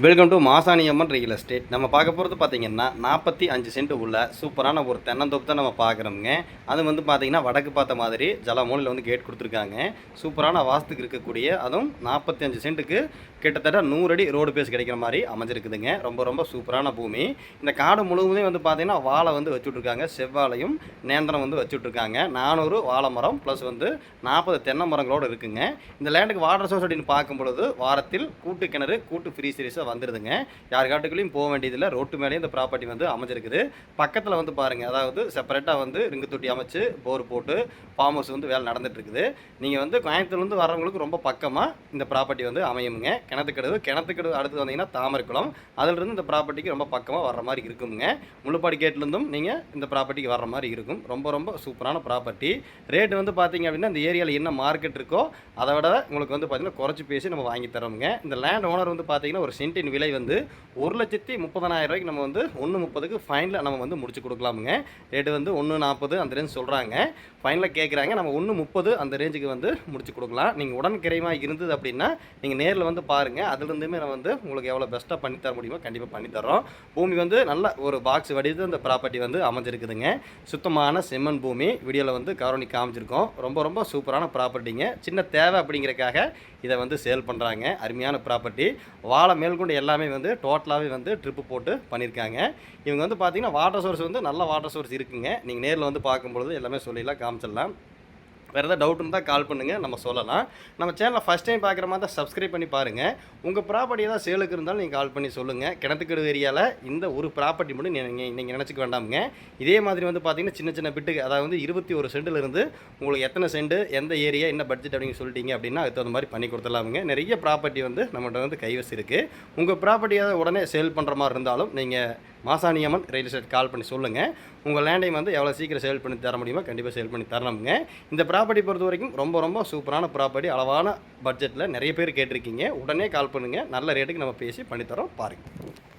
Welcome to Masaniamman real estate நம்ம பார்க்க போகிறது பார்த்திங்கன்னா நாற்பத்தி அஞ்சு சென்ட் உள்ள சூப்பரான ஒரு தென்னந்தோப்பு தான் நம்ம பார்க்குறோங்க அது வந்து பார்த்திங்கன்னா வடக்கு பார்த்த மாதிரி ஜலமூலையில் வந்து கேட் கொடுத்துருக்காங்க. சூப்பரான வாஸ்துக்கு இருக்கக்கூடிய அதுவும் நாற்பத்தி அஞ்சு சென்ட்டுக்கு கிட்டத்தட்ட நூறு அடி ரோடு பேஸ் கிடைக்கிற மாதிரி அமைஞ்சிருக்குதுங்க. ரொம்ப ரொம்ப சூப்பரான பூமி. இந்த காடு முழுவதுமே வந்து பார்த்திங்கன்னா வாழை வந்து வச்சுட்ருக்காங்க. செவ்வாழையும் நேந்திரம் வந்து வச்சுட்ருக்காங்க. நானூறு வாழை மரம் ப்ளஸ் வந்து நாற்பது தென்னை மரங்களோடு இருக்குங்க. இந்த லேண்டுக்கு வாட்டர் சோர்ஸ் அப்படின்னு பார்க்கும் பொழுது வாரத்தில் கூட்டு கிணறு கூட்டு ஃப்ரீ சீரிஸாக வந்துடுதுங்க யார் காட்டுக்குள்ளேயும் போக வேண்டியதில்லை. ரோட்டு மேலேயும் இந்த ப்ராப்பர்ட்டி வந்து அமைஞ்சிருக்குது. பக்கத்தில் வந்து பாருங்கள் அதாவது செப்பரேட்டாக வந்து ரிங்கு தொட்டி அமைச்சு போர் போட்டு ஃபார்ம் ஹவுஸ் வந்து வேலை நடந்துகிட்ருக்குது நீங்கள் வந்து கோயம்புத்தூர்லேருந்து வரவங்களுக்கு ரொம்ப பக்கமாக இந்த ப்ராப்பர்ட்டி வந்து அமையுங்க கிணத்துக்கடவு கிணத்துக்கடவு அடுத்து வந்தீங்கன்னா தாமரைக்குளம். அதிலிருந்து இந்த ப்ராப்பர்ட்டிக்கு ரொம்ப பக்கமாக வர்ற மாதிரி இருக்குங்க முள்ளுப்பாடி கேட்லேருந்தும் நீங்கள் இந்த ப்ராப்பர்ட்டிக்கு வர்ற மாதிரி இருக்கும். ரொம்ப ரொம்ப சூப்பரான ப்ராப்பர்ட்டி ரேட் வந்து பார்த்தீங்க அப்படின்னா இந்த ஏரியாவில் என்ன மார்க்கெட் இருக்கோ அதை விட உங்களுக்கு வந்து பார்த்தீங்கன்னா குறைச்சி பேசி நம்ம வாங்கி தரோங்க இந்த லேண்ட் ஓனர் வந்து பார்த்தீங்கன்னா ஒரு சென்ட்டின் விலை வந்து ஒரு லட்சத்தி முப்பதனாயிரம் ரூபாய்க்கு நம்ம வந்து ஒன்று முப்பதுக்கு ஃபைனில் நம்ம வந்து முடிச்சு கொடுக்கலாமுங்க. ரேட்டு வந்து ஒன்று நாற்பது அந்த ரேஞ்ச் சொல்கிறாங்க ஃபைனில் கேட்குறாங்க நம்ம ஒன்று முப்பது அந்த ரேஞ்சுக்கு வந்து முடிச்சு கொடுக்கலாம். நீங்கள் உடன்கிரைமா இருந்தது அப்படின்னா நீங்கள் நேரில் வந்து பாருங்கள் அதுலேருந்துமே நம்ம வந்து உங்களுக்கு எவ்வளோ பெஸ்ட்டாக பண்ணி தர முடியுமோ கண்டிப்பாக பண்ணித்தரோம் பூமி வந்து நல்ல ஒரு பாக்ஸ் வடித்து அந்த ப்ராப்பர்ட்டி வந்து அமைஞ்சிருக்குதுங்க. சுத்தமான செம்மண் பூமி. வீடியோவில் வந்து கவர்னி காமிச்சிருக்கோம். ரொம்ப ரொம்ப சூப்பரான ப்ராப்பர்ட்டிங்க சின்ன தேவை அப்படிங்கிறக்காக இதை வந்து சேல் பண்ணுறாங்க அருமையான ப்ராப்பர்ட்டி வாழை முதற்கொண்டு எல்லாமே வந்து டோட்டலாகவே வந்து ட்ரிப்பு போட்டு பண்ணியிருக்காங்க இவங்க வந்து பார்த்தீங்கன்னா வாட்டர் சோர்ஸ் வந்து நல்ல வாட்டர் சோர்ஸ் இருக்குங்க. நீங்கள் நேரில் வந்து பார்க்கும்பொழுது எல்லாமே சொல்லிடலாம் காமிச்சிடலாம். வேறு ஏதாவது டவுட் இருந்தால் கால் பண்ணுங்கள் நம்ம சொல்லலாம். நம்ம சேனலை ஃபஸ்ட் டைம் பார்க்குற மாதிரி தான் சப்ஸ்கிரைப் பண்ணி பாருங்கள் உங்கள் ப்ராப்பர்ட்டி ஏதாவது சேலுக்கு இருந்தாலும் நீங்கள் கால் பண்ணி சொல்லுங்கள் கிணத்துக்கடு ஏரியாவில் இந்த ஒரு ப்ராப்பர்ட்டி மட்டும் நீங்கள் நீங்கள் நினச்சிக்க வேண்டாமுங்க. இதே மாதிரி வந்து பார்த்தீங்கன்னா சின்ன சின்ன பிட்டுக்கு அதாவது வந்து இருபத்தி ஒரு சென்டிலிருந்து உங்களுக்கு எத்தனை சென்ட் எந்த ஏரியா என்ன பட்ஜெட் அப்படின்னு சொல்லிட்டீங்க அப்படின்னா அதுக்கு தகுந்த மாதிரி பண்ணி கொடுத்துடலாமுங்க. நிறைய ப்ராப்பர்ட்டி வந்து நம்மகிட்ட வந்து கைவசி இருக்குது உங்கள் ப்ராப்பர்ட்டியை உடனே சேல் பண்ணுற மாதிரி இருந்தாலும் நீங்கள் மாசாணியம்மன் ரியல் எஸ்டேட் கால் பண்ணி சொல்லுங்கள் உங்கள் லேண்டையும் வந்து எவ்வளோ சீக்கிரம் சேல் பண்ணி தர முடியுமோ கண்டிப்பாக சேல் பண்ணி தரணுங்க இந்த ப்ராப்பர்ட்டி பொறுத்த வரைக்கும் ரொம்ப ரொம்ப சூப்பரான ப்ராப்பர்ட்டி அளவான பட்ஜெட்டில் நிறைய பேர் கேட்டிருக்கீங்க. உடனே கால் பண்ணுங்கள் நல்ல ரேட்டுக்கு நம்ம பேசி பண்ணித்தரோம் பாருங்கள்